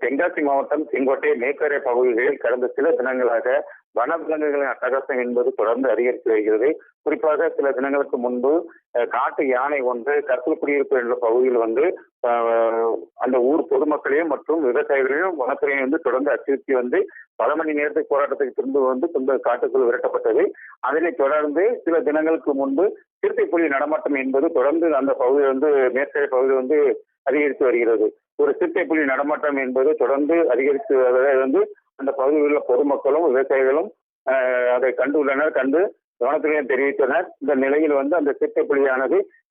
தென்காசி மாவட்டம் செங்கோட்டை மேற்கரை பகுதிகளில் கடந்த சில தினங்களாக வனவிலங்குகளின் அட்டகாசம் என்பது தொடர்ந்து அதிகரித்து வருகிறது. குறிப்பாக சில தினங்களுக்கு முன்பு அஹ், காட்டு யானை ஒன்று கற்கள் குடியிருப்பு என்ற பகுதியில் வந்து அந்த ஊர் பொதுமக்களையும் மற்றும் விவசாயிகளையும் வனத்துறையும் வந்து தொடர்ந்து அச்சுறுத்தி வந்து பல மணி நேரத்துக்கு போராட்டத்துக்கு திரும்ப வந்து இந்த காட்டுக்குள் விரட்டப்பட்டது. அதனைத் தொடர்ந்து சில தினங்களுக்கு முன்பு சிறுத்தை புலி நடமாட்டம் என்பது தொடர்ந்து அந்த பகுதி வந்து மேற்கரை பகுதி வந்து அதிகரித்து வருகிறது. ஒரு சிறுத்தை புலி நடமாட்டம் என்பது தொடர்ந்து அதிகரித்து வருவதை வந்து அந்த பகுதியில் உள்ள பொதுமக்களும் விவசாயிகளும் அதை கண்டுள்ளனர் கண்டு வனத்துறையும் தெரிவித்தனர். இந்த நிலையில் வந்து அந்த சிறுத்தை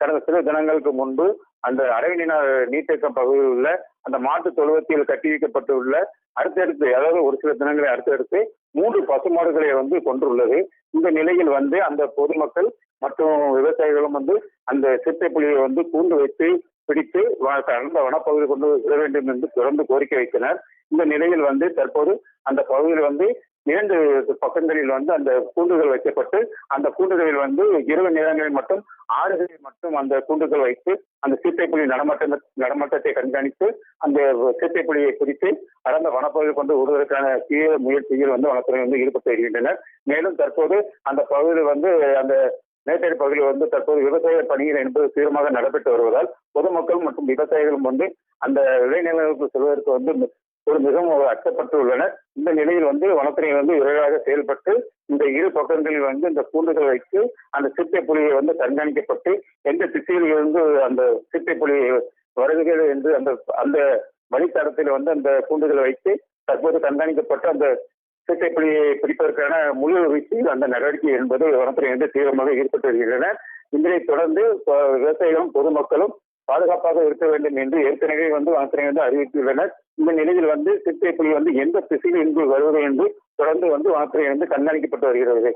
கடந்த சில தினங்களுக்கு முன்பு அந்த அரவினா நீர்த்தேக்கம் பகுதியில் உள்ள அந்த மாட்டு தொழுவத்தில் கட்டி வைக்கப்பட்டுள்ள அடுத்தடுத்து அதாவது ஒரு சில தினங்களை அடுத்தடுத்து மூன்று பசுமாடுகளை வந்து கொண்டுள்ளது இந்த நிலையில் வந்து அந்த பொதுமக்கள் மற்றும் விவசாயிகளும் வந்து அந்த சிறுத்தை புலியை வந்து கூண்டு வைத்து பிடித்து அந்த வனப்பகுதி கொண்டு விட வேண்டும் என்று தொடர்ந்து கோரிக்கை வைத்தனர். இந்த நிலையில் வந்து தற்போது அந்த பகுதியில் வந்து இரண்டு பக்கங்களில் வந்து அந்த கூண்டுகள் வைக்கப்பட்டு அந்த கூண்டுகளில் வந்து இரவு நேரங்களில் மட்டும் ஆறுகளில் மட்டும் அந்த கூண்டுகள் வைத்து அந்த சிறுத்தை புலி நடமாட்ட நடமாட்டத்தை கண்காணித்து அந்த சிறுத்தை புலியை பிடித்து அடர்ந்த வனப்பகுதியில் கொண்டு விடுவதற்கான தீவிர முயற்சியில் வந்து வனத்துறை வந்து ஈடுபட்டு வருகின்றனர். மேலும் தற்போது அந்த பகுதியில் வந்து அந்த மேட்டேரி பகுதியில் வந்து தற்போது விவசாய பணிகள் என்பது தீவிரமாக நடைபெற்று வருவதால் பொதுமக்கள் மற்றும் விவசாயிகளும் வந்து அந்த விளைநிலங்களுக்கு செல்வதற்கு வந்து ஒரு மிகவும் ஒரு அச்சப்பட்டு உள்ளனர். இந்த நிலையில் வந்து வனத்துறை வந்து விரைவாக செயல்பட்டு இந்த இரு பக்கங்களில் வந்து இந்த கூண்டுகள் வைத்து அந்த சிட்டை புலியை வந்து கண்காணிக்கப்பட்டு எந்த திசையில் இருந்து அந்த சிட்டை புலி வருகிறது என்று அந்த அந்த வழித்தடத்தில் வந்து அந்த கூண்டுகளை வைத்து தற்போது கண்காணிக்கப்பட்டு அந்த சிட்டை புலியை பிடிப்பதற்கான முழு வீச்சில் அந்த நடவடிக்கை என்பது வனத்துறை வந்து தீவிரமாக ஈடுபட்டு வருகின்றனர். இதனை தொடர்ந்து விவசாயிகளும் பொதுமக்களும் பாதுகாப்பாக இருக்க வேண்டும் என்று ஏற்கனவே வந்து வனத்துறை வந்து அறிவித்துள்ளனர். இந்த நிலையில் வந்து சிறுத்தை புலி வந்து எந்த திசையில் இன்று வருவது என்று தொடர்ந்து வந்து வனத்துறை இருந்து கண்காணிக்கப்பட்டு வருகிறது.